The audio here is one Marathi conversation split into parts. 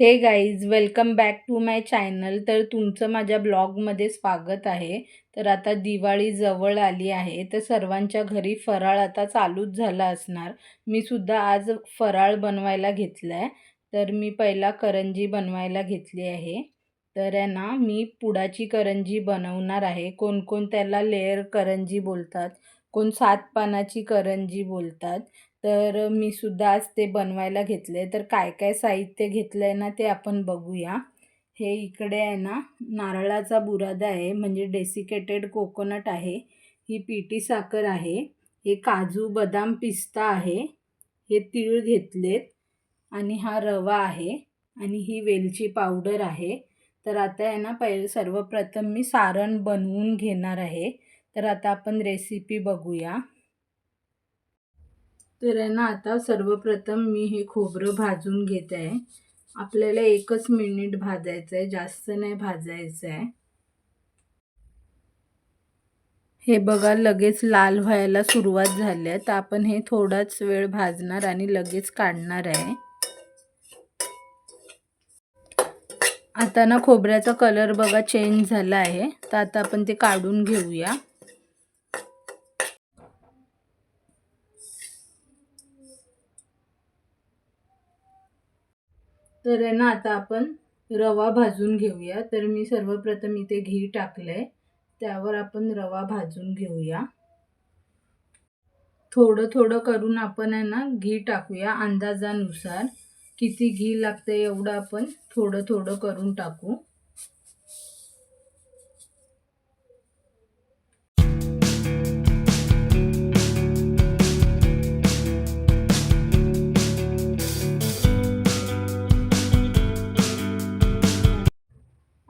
Hey guys welcome back to my channel तर तुमचं माझ्या ब्लॉगमध्ये स्वागत आहे. तर आता दिवाळी जवळ आली आहे. तर सर्वांच्या घरी फराळ आता चालूच झाला असणार. मी सुद्धा आज फराळ बनवायला घेतला आहे तर मी पहिला करंजी बनवायला घेतली आहे. तर आहे ना मी पुडाची करंजी बनवणार आहे. कोण कोण त्याला लेअर करंजी बोलतात कोण सात पानाची करंजी बोलतात. तर मी सुद्धा आज ते बनवायला घेतले तर काय काय साहित्य घेतलं आहे ना ते आपण बघूया. हे इकडे आहे ना नारळाचा बुरादा आहे म्हणजे डेसिकेटेड कोकोनट आहे. ही पिठी साखर आहे. हे काजू बदाम पिस्ता आहे. हे तीळ घेतलेत. आणि हा रवा आहे. आणि ही वेलची पावडर आहे. तर आता आहे ना पहिले सर्वप्रथम मी सारण बनवून घेणार आहे. तर आता आपण रेसिपी बघूया. तर आहे ना आता सर्वप्रथम मी हे खोबरं भाजून घेत. आहे आपल्याला एकच मिनिट भाजायचं आहे जास्त नाही भाजायचं आहे. हे बघा लगेच लाल व्हायला सुरुवात झाली आहे. तर आपण हे थोडाच वेळ भाजणार आणि लगेच काढणार आहे. आता ना खोबऱ्याचा कलर बघा चेंज झाला आहे. तर आता आपण ते काढून घेऊया. तर आहे ना आता आपण रवा भाजून घेऊया. तर मी सर्वप्रथम इथे घी टाकलं आहे त्यावर आपण रवा भाजून घेऊया. थोडं थोडं करून आपण आहे ना घी टाकूया अंदाजानुसार. किती घी लागतं एवढं आपण थोडं थोडं करून टाकू.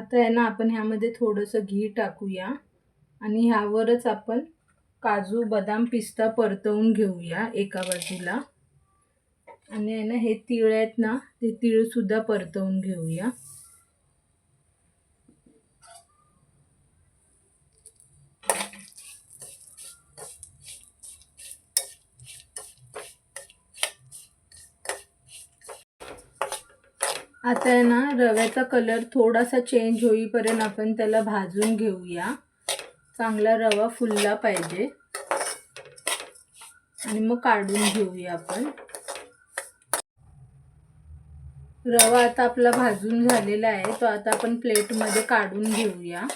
आता आहे ना आपण ह्यामध्ये थोडंसं घी टाकूया आणि ह्यावरच आपण काजू बदाम पिस्ता परतवून घेऊया एका बाजूला. आणि आहे ना हे तीळ आहेत ना ते तीळसुद्धा परतवून घेऊया. आता आहे ना रव्याचा कलर थोडासा चेंज होईपर्यंत आपण त्याला भाजून घेऊया. चांगला रवा फुलला पाहिजे. आणि मग काढून घेऊया आपण. रवा आता आपला भाजून झालेला आहे तो आता आपण प्लेटमध्ये काढून घेऊया.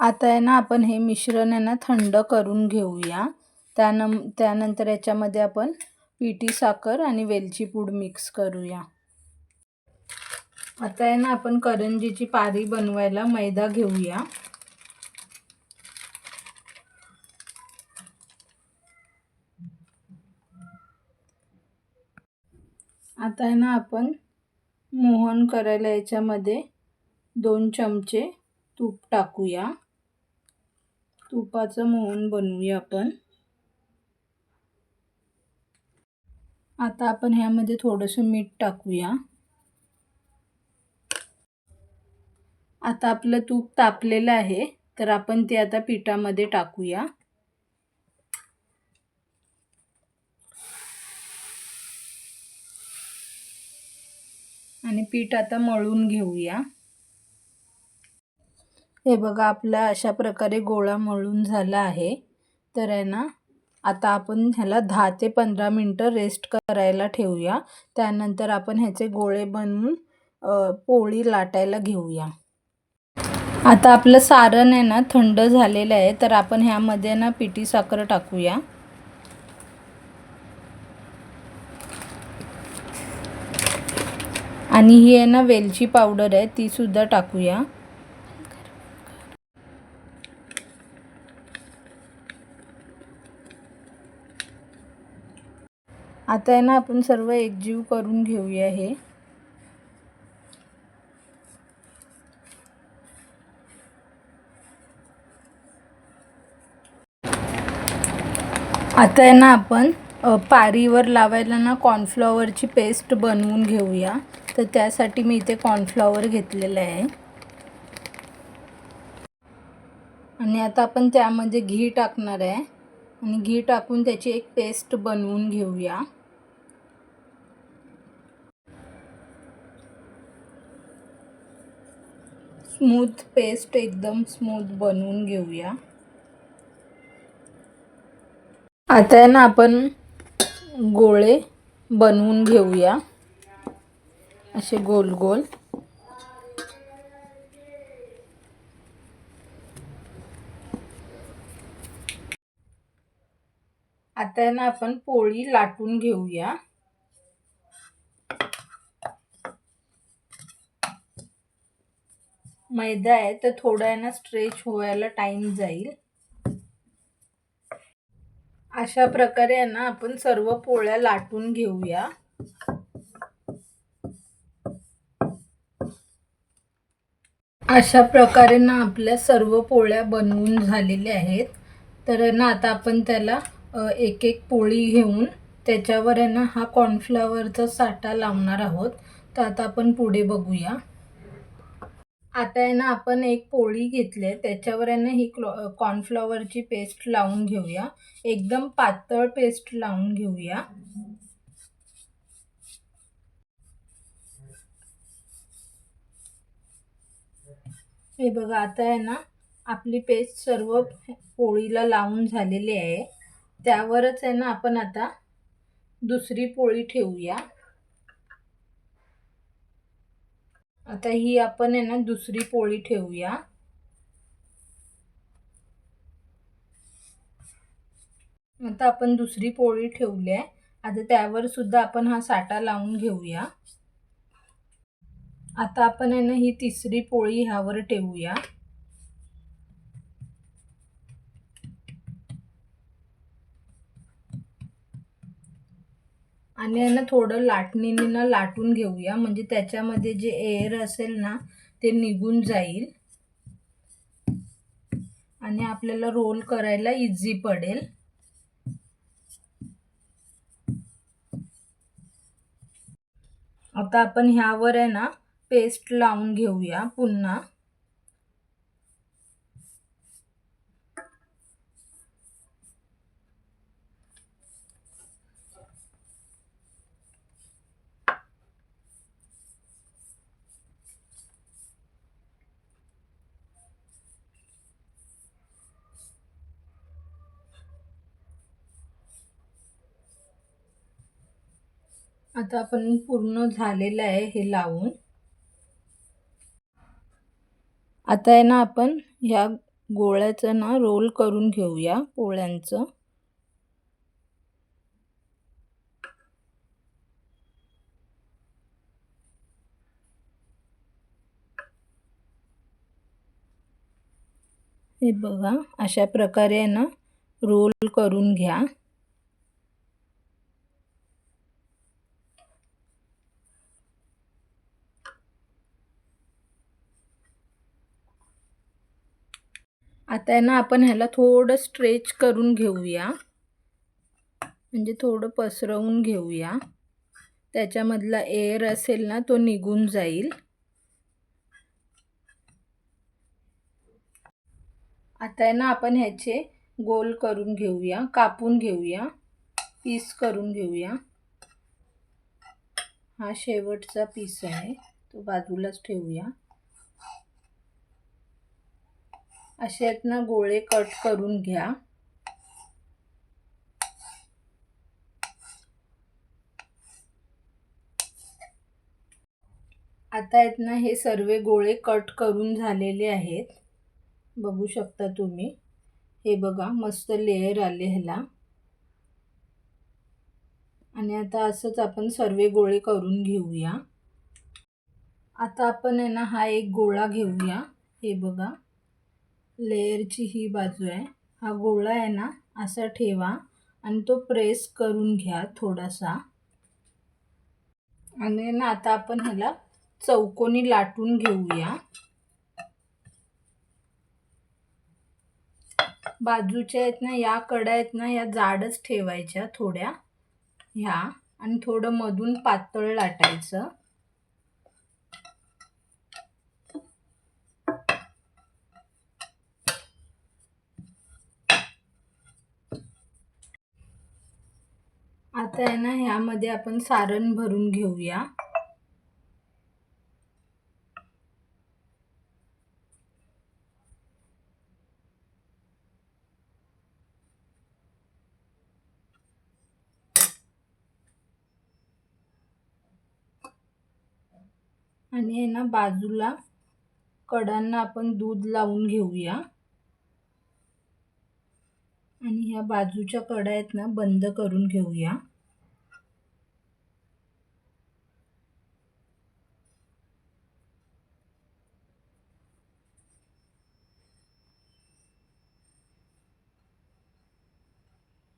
आता आहे ना आपण हे मिश्रण आहे ना थंड करून घेऊया. त्यानं त्यानंतर याच्यामध्ये आपण पिठी साखर आणि वेलची पूड मिक्स करूया. आता आहे ना आपण करंजीची पारी बनवायला मैदा घेऊया. आता आहे ना आपण मोहन करायला याच्यामध्ये दोन चमचे तूप टाकूया. तुपाचं मोहन बनवूया आपण. आता आपण ह्यामध्ये थोडंसं मीठ टाकूया. आता आपलं तूप तापलेलं आहे तर आपण ते आता पिठामध्ये टाकूया. आणि पीठ आता मळून घेऊया. हे बघा आपला अशा प्रकारे गोळा मळून झाला आहे. तर आहे ना आता आपण ह्याला दहा ते पंधरा मिनटं रेस्ट करायला ठेवूया. त्यानंतर आपण ह्याचे गोळे बनवून पोळी लाटायला घेऊया. आता आपलं सारण आहे ना थंड झालेलं आहे. तर आपण ह्यामध्ये ना पिठी साखर टाकूया. आणि ही आहे ना वेलची पावडर आहे ती सुद्धा टाकूया. आता आहे ना आपण सर्व एकजीव करून घेऊया हे. आता आहे ना आपण पारीवर लावायला ना कॉर्नफ्लॉवरची पेस्ट बनवून घेऊया. तर त्यासाठी मी इथे कॉर्नफ्लॉवर घेतलेलं आहे. आणि आता आपण त्यामध्ये घी टाकणार आहे. आणि घी टाकून त्याची एक पेस्ट बनवून घेऊया. स्मूथ पेस्ट एकदम स्मूथ बनवून घेऊया. आता आहे ना आपण गोळे बनवून घेऊया. असे गोल गोल. आता आहे ना आपण पोळी लाटून घेऊया. मैदा आहे तर थोडा आहे ना स्ट्रेच व्हायला टाइम जाईल. अशा प्रकारे आहे ना आपण सर्व पोळ्या लाटून घेऊया. अशा प्रकारे ना आपल्या सर्व पोळ्या बनवून झालेल्या आहेत. तर ना आता आपण त्याला एक एक पोळी घेऊन त्याच्यावर आहे ना हा कॉर्नफ्लावरचा साठा लावणार आहोत. तर आता आपण पुढे बघूया. आता आहे ना आपण एक पोळी घेतली आहे. त्याच्यावर आहे ना ही क्लॉ कॉर्नफ्लॉवरची पेस्ट लावून घेऊया. एकदम पातळ पेस्ट लावून घेऊया. हे बघा आता आहे ना आपली पेस्ट सर्व पोळीला लावून झालेली आहे. त्यावरच आहे ना आपण आता दुसरी पोळी ठेवूया. आता ही आपण आहे ना दुसरी पोळी ठेवूया. आता आपण दुसरी पोळी ठेवली आहे. आता त्यावर सुद्धा आपण हा साठा लावून घेऊया. आता आपण आहे ना ही तिसरी पोळी ह्यावर ठेवूया. आणि आहे ना थोडं लाटणीने ना लाटून घेऊया. म्हणजे त्याच्यामध्ये जे एअर असेल ना ते निघून जाईल. आणि आपल्याला रोल करायला इझी पडेल. आता आपण ह्यावर आहे ना पेस्ट लावून घेऊया पुन्हा. आता आपण पूर्ण झालेलं आहे हे लावून. आता आहे ना आपण ह्या गोळ्याचं ना रोल करून घेऊया पोळ्यांचं. हे बघा अशा प्रकारे आहे ना रोल करून घ्या. आता आहे ना आपण ह्याला थोडं स्ट्रेच करून घेऊया. म्हणजे थोडं पसरवून घेऊया. त्याच्यामधला एअर असेल ना तो निघून जाईल. आता आहे ना आपण ह्याचे गोल करून घेऊया कापून घेऊया पीस करून घेऊया. हा शेवटचा पीस आहे तो बाजूलाच ठेवूया. असे आहेत ना गोळे कट करून घ्या. आता आहेत ना हे सर्व गोळे कट करून झालेले आहेत. बघू शकता तुम्ही. हे बघा मस्त लेअर आले ह्याला. आणि आता असंच आपण सर्व गोळे करून घेऊया. आता आपण आहे ना हा एक गोळा घेऊया. हे बघा. लेअरची ही बाजू आहे. हा गोळा आहे ना असा ठेवा आणि तो प्रेस करून घ्या थोडासा. आणि ना आता आपण ह्याला चौकोनी लाटून घेऊया. बाजूच्या आहेत ना या कडा आहेत ना या जाडच ठेवायच्या थोड्या. ह्या आणि थोडं मधून पातळ लाटायचं. आता आहे ना ह्यामध्ये आपण सारण भरून घेऊया. आणि आहे ना बाजूला कडांना आपण दूध लावून घेऊया. आणि ह्या बाजूच्या कडा आहेत ना बंद करून घेऊया.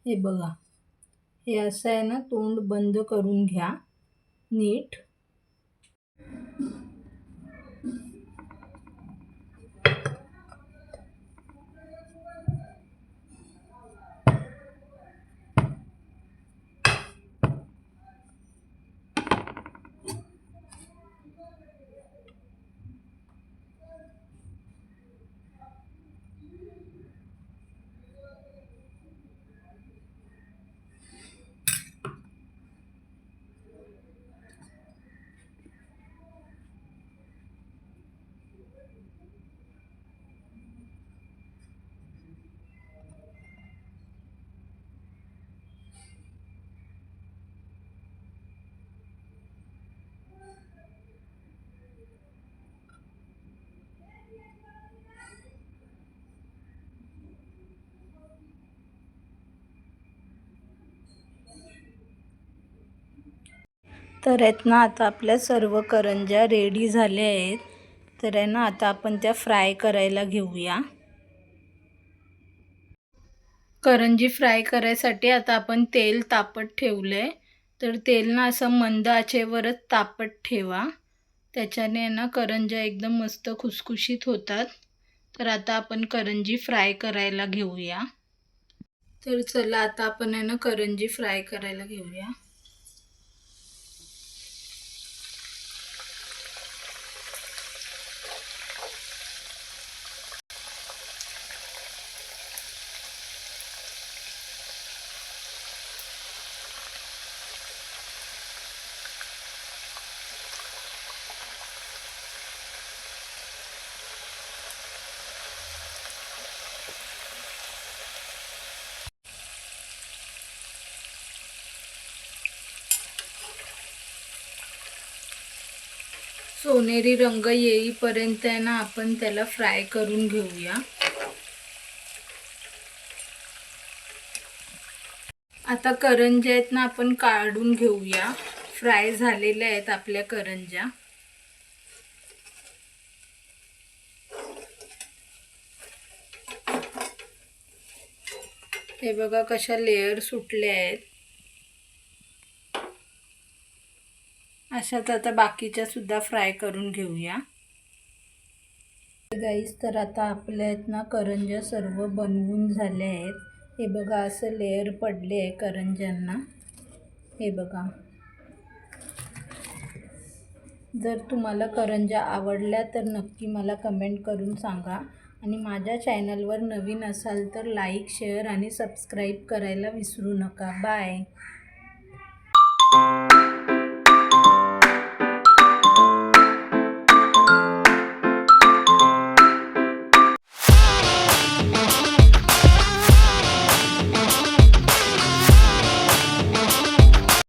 हे बघा. हे असं आहे ना तोंड बंद करून घ्या. नीट. तर आहेत ना आता आपल्या सर्व करंज्या रेडी झाल्या आहेत. तर आहे ना आता आपण त्या फ्राय करायला घेऊया. करंजी फ्राय करायसाठी आता आपण तेल तापत ठेवलं आहे तर तेल ना असं मंद आचेवरच तापत ठेवा. त्याच्याने ना करंज्या एकदम मस्त खुसखुशीत होतात. तर आता आपण करंजी फ्राय करायला घेऊया. तर चला आता आपण आहे ना करंजी फ्राय करायला घेऊया. सोनेरी रंग येईपर्यंत आहे ना आपण त्याला फ्राय करून घेऊया. आता करंज्या आहेत ना आपण काढून घेऊया. फ्राय झालेल्या आहेत आपल्या करंज्या. हे बघा कशा लेअर सुटल्या आहेत. अशाच आता बाकीच्या सुद्धा फ्राय करून घेऊया. गाईस तर आता आपल्या आहेत ना करंज्या सर्व बनवून झाल्या आहेत. हे बघा असं लेअर पडले आहे करंज्यांना. हे बघा. जर तुम्हाला करंज्या आवडल्या तर नक्की मला कमेंट करून सांगा. आणि माझ्या चॅनलवर नवीन असाल तर लाईक शेअर आणि सबस्क्राईब करायला विसरू नका. बाय